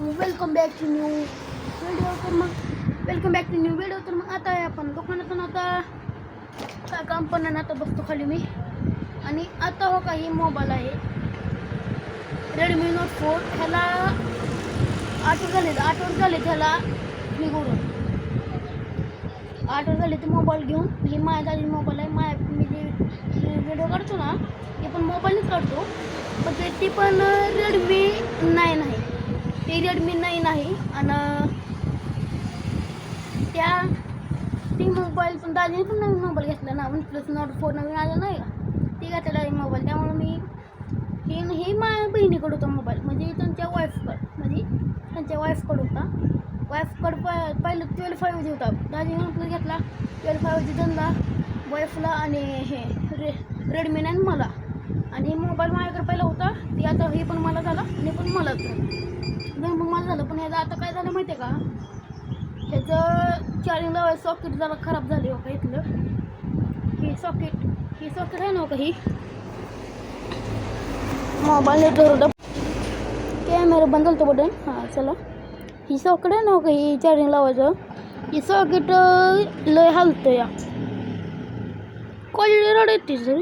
Welcome back to new video तर मग welcome back to new video तर मग आता आहे आपण दुकानातून आता. काय काम पण नाही आता बसतो खाली मी. आणि आता हो काही मोबाईल आहे. रेडमी नोट फोर ह्याला आठ वर झाले आठ वर झाले त्याला निघून. आठ वर झाले ते मोबाईल घेऊन. हे माझ्या दादी मोबाईल आहे. माय मी जे व्हिडिओ काढतो ना ते पण मोबाईलच काढतो. पण ते ती पण रेडमी नाईन आहे. ते रेडमी नाईन आहे आणि त्या ती मोबाईल पण दादीने पण नवीन मोबाईल घेतला ना. वन प्लस नॉट फोर नवीन आला नाही का? ती घेतलेला आहे मोबाईल त्यामुळे मी हे हे माझ्या बहिणीकडे होता मोबाईल म्हणजे त्यांच्या वाईफकडं म्हणजे त्यांच्या वाईफकडं होता. वाईफकडं प पहिलं ट्वेल्व फाईव्ह जी होता. दादी वन घेतला. ट्वेल्व फाईव्ह जी त्यांना वाईफला आणि हे रे रेडमी नाईन मला. आणि मोबाईल माझ्याकडे पहिला होता. ती आता हे पण मला झाला. आणि पण मलाच झालं. मला झालं. पण याचं आता काय झालं माहिती आहे का? ह्याचं चार्जिंग लावायचं सॉकेट जरा खराब झाले हो का इथलं. ही सॉकेट ही सॉकेट आहे ना हो का ही? मोबाईल नेटवर कॅमेरा बंद झालं बटन. हां चला. ही सॉकेट आहे ना हो का ही चार्जिंग लावायचं? ही सॉकेट लय हलतं या क्वालिटी रड येते सर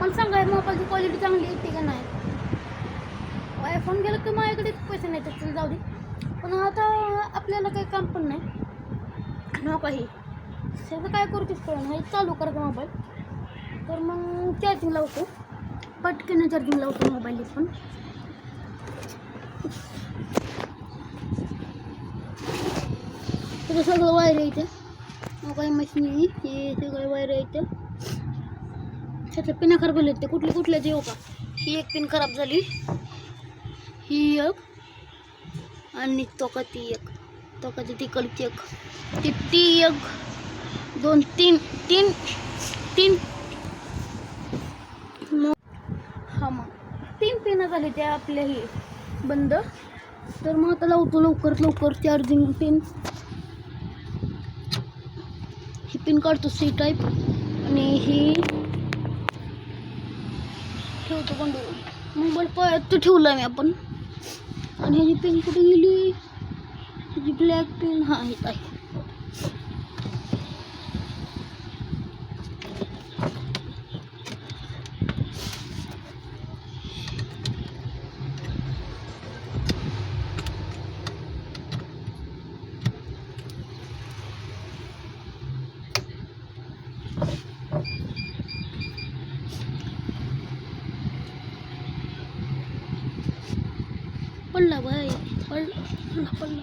मला सांगा मोबाईलची क्वालिटी चांगली येते का नाही? आयफोन गेलं की माझ्याकडे पैसे नाही तर जाऊ दे. पण आता आपल्याला काही काम पण नाही. न काही सगळं काय करू तेच कळलं नाही चालू करतो मोबाईल तर मग चार्जिंग लावतो. पटकन चार्जिंग लावतो मोबाईल पण. तिथं सगळं वायर आहे इथं. मोबाईल मशीन आहे हे सगळं वायर आहे इथं. पिना खराब झाले ते कुठले कुठल्याचे देऊ का ही एक पिन खराब झाली. ही एक आणि तोका ती एक. तोकाची ती तिकडची एक. ती ती एक दोन तीन तीन तीन. मग हा मग. तीन पिनं झाले त्या आपल्या हे बंद. तर मग आता लावतो लवकर लवकर चार्जिंग पिन ही पिन काढतो सी टाईप आणि ही ठेवतो कोण मोबाईल पळत तो ठेवला मी आपण. आणि ह्याची पेन कुठे गेली? ह्याची ब्लॅक पेन हा आहे. पडला बाय पडला पडला पडला.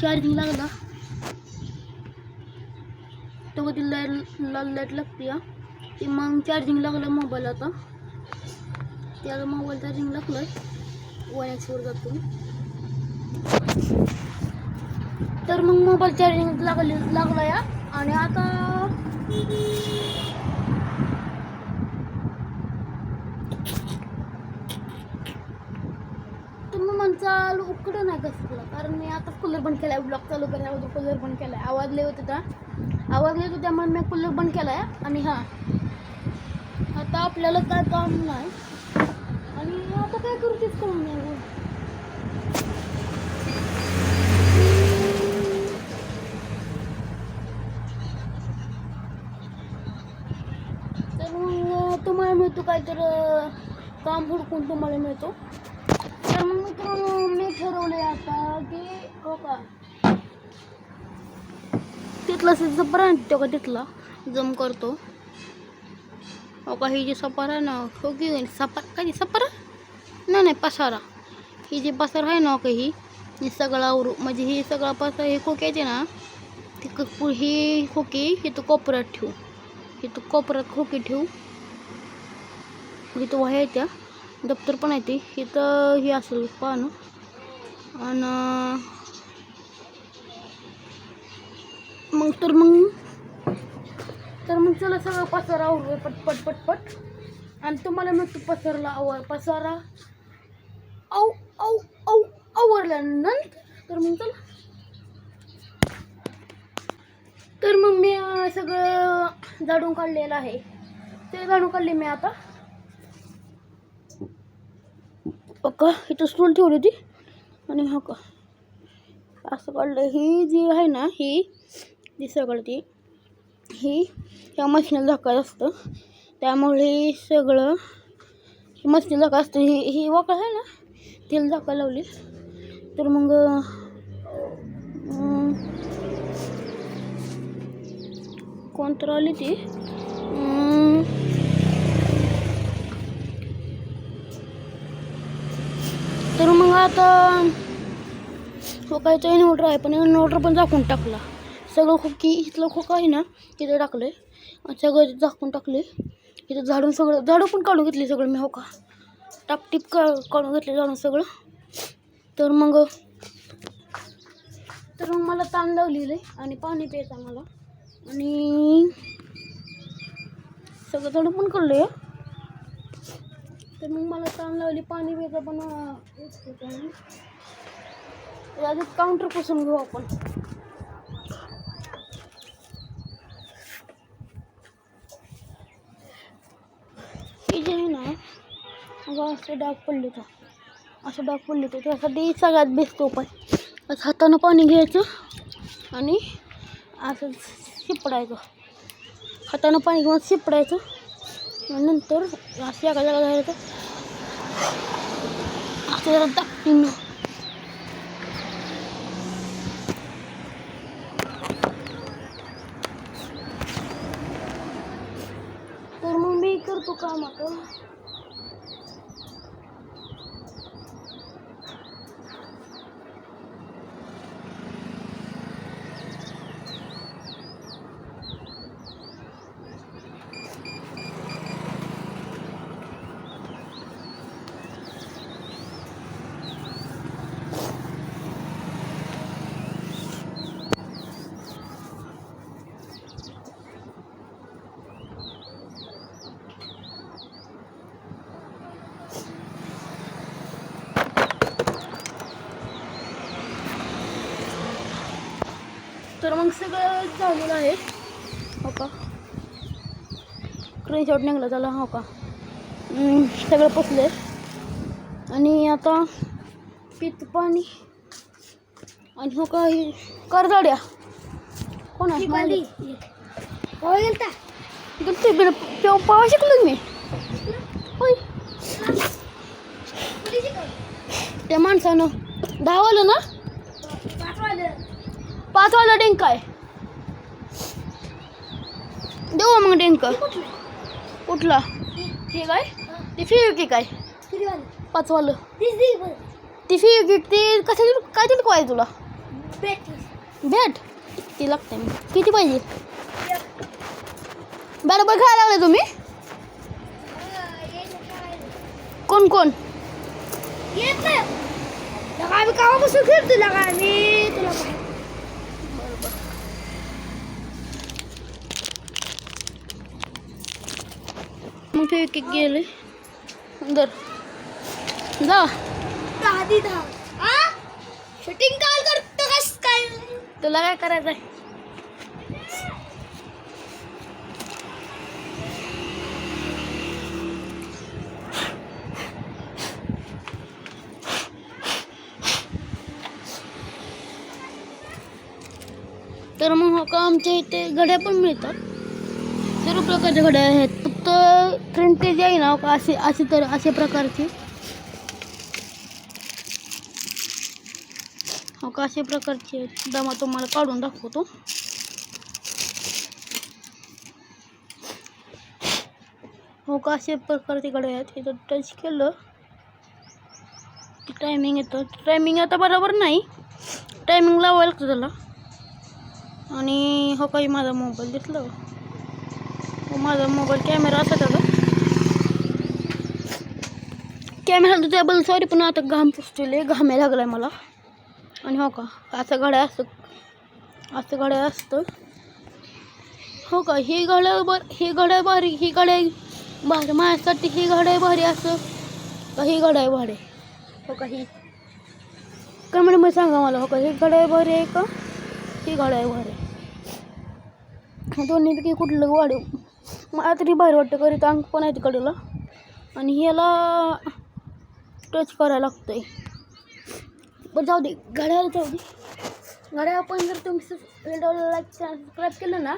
चार्जिंग लागला. तो कधी लाइट लाल लाइट लागते हा. ते मग चार्जिंग लागलं मोबाईल आता. त्याला मोबाईल चार्जिंग लागलं. वन एक्सवर जातो. तर मग मोबाईल चार्जिंग लागले लागला या आणि आता तुम्ही म्हणचाल उकडं नाही कसलं कारण मी आता कूलर बंद केलाय ब्लॉक चालू करायला अगोदर कूलर बंद केलाय. आवाज लय होत होता. आवाज येत होता त्यामुळे मी कूलर बंद केलाय. आणि हां. आता आपल्याला काय काम नाही. आणि आता काय करू तेच कळून नाही हो. तर मग तो मिळतो काय तर काम हुडकून तुम्हाला मिळतो. तर मग मित्रांनो मी ठरवले आता की हो का? तिथला सपारा आहे तो का तिथला? जम करतो. हो का ही जी सपार आहे ना हो की सपार काय सपारा? नाही नाही पसारा. ही जी पसार आहे ना हो का ही सगळा उरू म्हणजे हे सगळा पसार हे खोके येते ना ती क- ही खोकी ही तो कोपऱ्यात ठेवू. इथं कोपऱ्यात खोकी ठेवू. इथं वह्या येत्या दप्तर पण आहे ते. इथं हे असेल पानं आणि मग तर मग तर मग चला सगळं पसारा आवरूया पटपट पटपट आणि तुम्हाला मग पसारला आवर पसारा. आव आव आव आवरल्यानंतर तर मग चला. तर मग मी सगळं झाडून काढलेलं आहे. ते जाडून काढले मी आता. पक्का? इथं स्टूल ठेवली होती. आणि हा का असं काढलं. ही जी आहे ना ही जी सगळं ती ही या मशीनला झाकायचं असतं. त्यामुळे सगळं ही मशीन झाका असतं. ही ही वाकळ आहे ना तिला झाकायला लावली. तर मग अं, कोणतर आली ती अं, तर मग आता हो खोकायचा इन्व्हर्टर आहे पण इन्व्हर्टर पण झाकून टाकला. सगळं खोकी इथलं खोकं आहे ना तिथे आहे सगळं झाकून टाकले इथं झाडून सगळं झाडू पण काढून घेतली सगळं मी होका टापटीप का काढून घेतले झाडून सगळं. तर मग तर मग मला ताण लावलेलं आणि पाणी प्यायचं मला. आणि सगळं झाडू पण काढलं आहे तर मग मला ताण लावली पाणी वेगळं पण अं, आधी काउंटर पुसून घेऊ आपण. हे जे आहे ना अगं असे डाग पडले तर. असं डाग पडले तर त्यासाठी सगळ्यात बेस्ट उपाय. असं हातानं पाणी घ्यायचं आणि असं शिपडायचं. हातानं पाणी घेऊन शिपडायचं. आणि नंतर असं एका जागा झालं तर असं जरा दाखतीनं मग सगळं झालेलं आहे. हो का? स्क्रीनशॉट निघाला त्याला हो का? सगळं पुसले आणि आता पित पाणी आणि हो का ही करदाड्या. कोण आहे माऊली? गेलते. बिन पेव पावा शिकलो मी. होय. त्या माणसानं धावलं ना? पाच डिंक आहे. देऊ मग डिंक. कुठला? ठीक आहे ते फिविकिक आहे. पाचवालं. ती फिविकिक ती कसं काय तरी पाहिजे तुला? भेट ती लागते मी किती पाहिजे? बरोबर खायला लागले तुम्ही? कोण कोण? आम्ही कामापासून खेळतो लगा मी तुला मग फिविकिक गेले. दर. जा. आधी दहा आ? शूटिंग काल करतो कस काय? तुला काय करायचं आहे तर मग हो का आमच्या इथे घड्या पण मिळतात. सर्व प्रकारच्या घड्या आहेत? तर प्रिंटेज आहे ना हो का असे असे तर असे प्रकारचे. हो का अशा प्रकारचे दमा तुम्हाला काढून दाखवतो. हो का असे प्रकारचे कडे आहेत. इथं टच केलं. टायमिंग येतं. टायमिंग आता बरोबर नाही. टायमिंग लावायला लागतं त्याला. आणि हो काही माझा मोबाईल घेतलं माझा मोबाईल कॅमेरा असा त्याचा कॅमेरा त्याबद्दल सॉरी पण आता घाम पुसलेले घामे लागलाय मला. आणि हो का, असं घड्या असतं असं घड्या हो का, ही घड्या बर ही घड्या भारी, ही घड्या भारी. माझ्यासाठी ही घड्या भारी असं. का ही घड्या भारी? हो का, ही कमेंटमध्ये सांगा मला, हो का, ही घड्या भारी आहे का? ही घड्या भारी आहे. दोन्हीपैकी कुठलं वाढव मला तरी भारी वाटतं करीत अंक पण आहे तिकडला आणि ह्याला टच करायला लागतं आहे पण जाऊ दे घड्याला जाऊ दे. घड्याला पण जर तुम्ही व्हिडिओला लाईक सबस्क्राईब केलं ना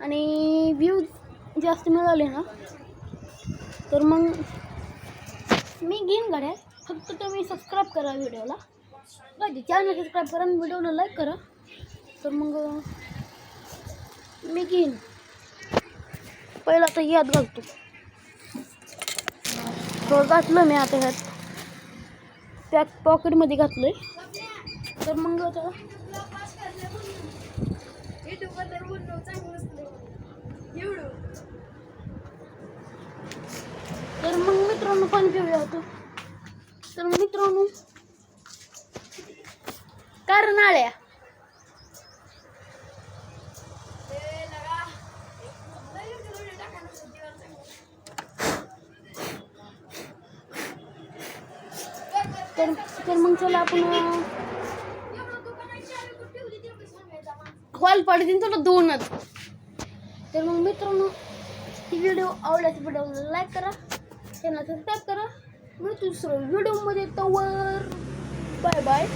आणि व्ह्यूज जास्त मिळाले ना तर मग मी घेईन गाड्या फक्त तुम्ही सबस्क्राईब करा व्हिडिओला पाहिजे चॅनल सबस्क्राईब करा आणि व्हिडिओला लाईक करा. तर मग मी घेईन. पहिला तर ह्यात घालतो. थोडं घातलं मी आता ह्यात. त्या पॉकेटमध्ये घातलं आहे तर मग आता तर मग मित्रांनो पाणी पिऊया होतो तर मित्रांनो कारण आळ्या. तर तर मग चला आपण हॉल पाडतील तुला दोनच. तर मग मित्रांनो ही व्हिडिओ आवडल्याची व्हिडिओला लाईक करा चॅनल सबस्क्राईब करा. मी दुसरं व्हिडिओमध्ये तवर बाय बाय